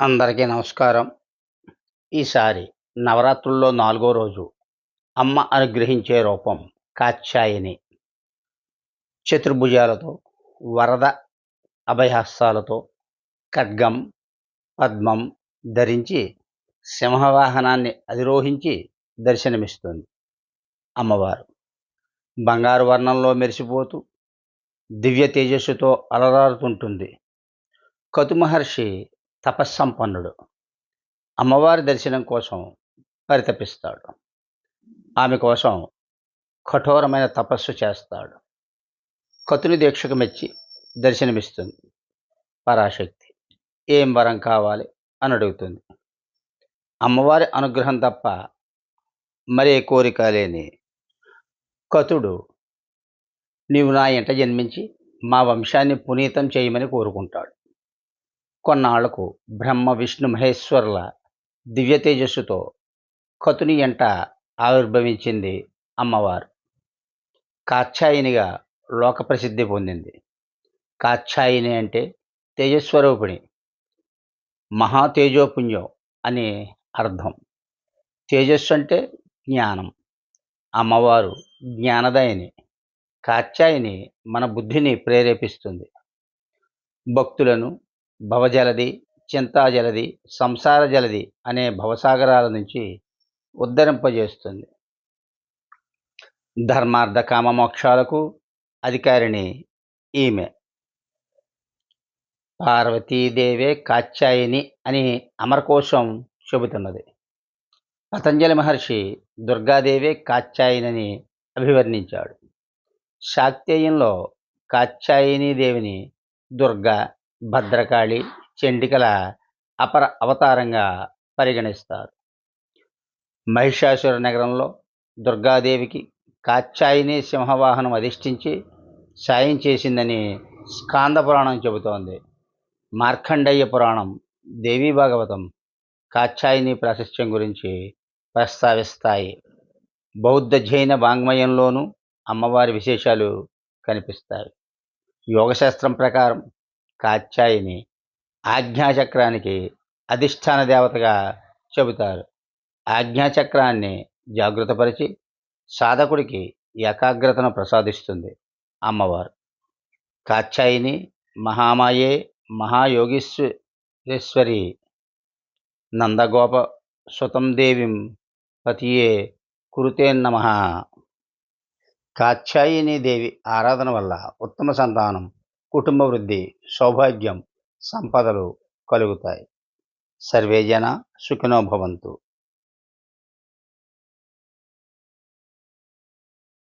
అందరికీ నమస్కారం. ఈసారి నవరాత్రుల్లో నాలుగో రోజు అమ్మ అనుగ్రహించే రూపం కాత్యాయని చతుర్భుజాలతో వరద అభయహస్తాలతో ఖడ్గం పద్మం ధరించి సింహవాహనాన్ని అధిరోహించి దర్శనమిస్తుంది అమ్మవారు. బంగారు వర్ణంలో మెరిసిపోతూ దివ్య తేజస్సుతో అలరారుతుంటుంది. కతు మహర్షి తపస్సంపన్నుడు. అమ్మవారి దర్శనం కోసం పరితపిస్తాడు. ఆమె కోసం కఠోరమైన తపస్సు చేస్తాడు. కతుని దీక్షకు మెచ్చి దర్శనమిస్తుంది. పరాశక్తి ఏం వరం కావాలి? అని అడుగుతుంది. అమ్మవారి అనుగ్రహం తప్ప మరే కోరిక లేని కతుడు నీవు నా ఇంట జన్మించి మా వంశాన్ని పునీతం చేయమని కోరుకుంటాడు. కొన్నాళ్ళకు బ్రహ్మ విష్ణు మహేశ్వరుల దివ్య తేజస్సుతో కతుని ఎంట ఆవిర్భవించింది అమ్మవారు. కాత్యాయినిగా లోక ప్రసిద్ధి పొందింది. కాత్యాయిని అంటే తేజస్వరూపిణి. మహా తేజోపుణ్యం అని అర్థం. తేజస్సు అంటే జ్ఞానం. అమ్మవారు జ్ఞానదాయిని. కాత్యాయిని మన బుద్ధిని ప్రేరేపిస్తుంది. భక్తులను భవజలది చింతాజలది సంసార జలది అనే భవసాగరాల నుంచి ఉద్ధరింపజేస్తుంది. ధర్మార్థ కామ మోక్షాలకు అధికారిని ఈమె. పార్వతీదేవే కాత్యాయిని అని అమరకోశం చెబుతున్నది. పతంజలి మహర్షి దుర్గాదేవే కాత్యాయినని అభివర్ణించాడు. శాక్తేయంలో కాత్యాయిని దేవిని దుర్గా భద్రకాళి చండికల అపర అవతారంగా పరిగణిస్తారు. మహిషాసుర నగరంలో దుర్గాదేవికి కాత్యాయిని సింహవాహనం అధిష్ఠించి సాయం చేసిందని స్కాంద పురాణం చెబుతోంది. మార్కండయ్య పురాణం దేవీ భాగవతం కాచ్చాయిని ప్రాశస్త్యం గురించి ప్రస్తావిస్తాయి. బౌద్ధ జైన వాంగ్మయంలోనూ అమ్మవారి విశేషాలు కనిపిస్తాయి. యోగశాస్త్రం ప్రకారం కాత్యాయిని ఆజ్ఞాచక్రానికి అధిష్టాన దేవతగా చెబుతారు. ఆజ్ఞాచక్రాన్ని జాగృతపరిచి సాధకుడికి ఏకాగ్రతను ప్రసాదిస్తుంది అమ్మవారు. కాత్యాయిని మహామాయే మహాయోగీశ్వరేశ్వరి నందగోప సుతం దేవిం పతియే కురుతే నమ. కాత్యాయిని దేవి ఆరాధన వల్ల ఉత్తమ సంతానం కుటుంబ వృద్ధి సౌభాగ్యం సంపదలు కలుగుతాయి. సర్వేజన సుఖినోభవంతు